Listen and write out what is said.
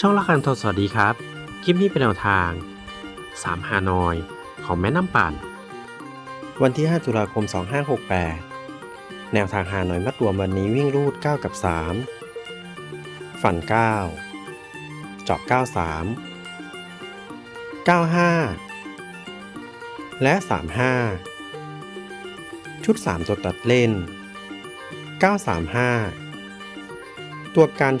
ช่องละคันทศสวัสดีครับ คลิปนี้เป็นแนวทาง 3 ฮานอย ของแม่น้ำปั่น วันที่ 5 ตุลาคม 2568 แนวทางฮานอยมัดรวมวันนี้วิ่งรูด 9 กับ 3 ฝัน 9จาะ93 95 และ 35 ชุด 3 ตัวตัดเล่น 935 ตัวการ 06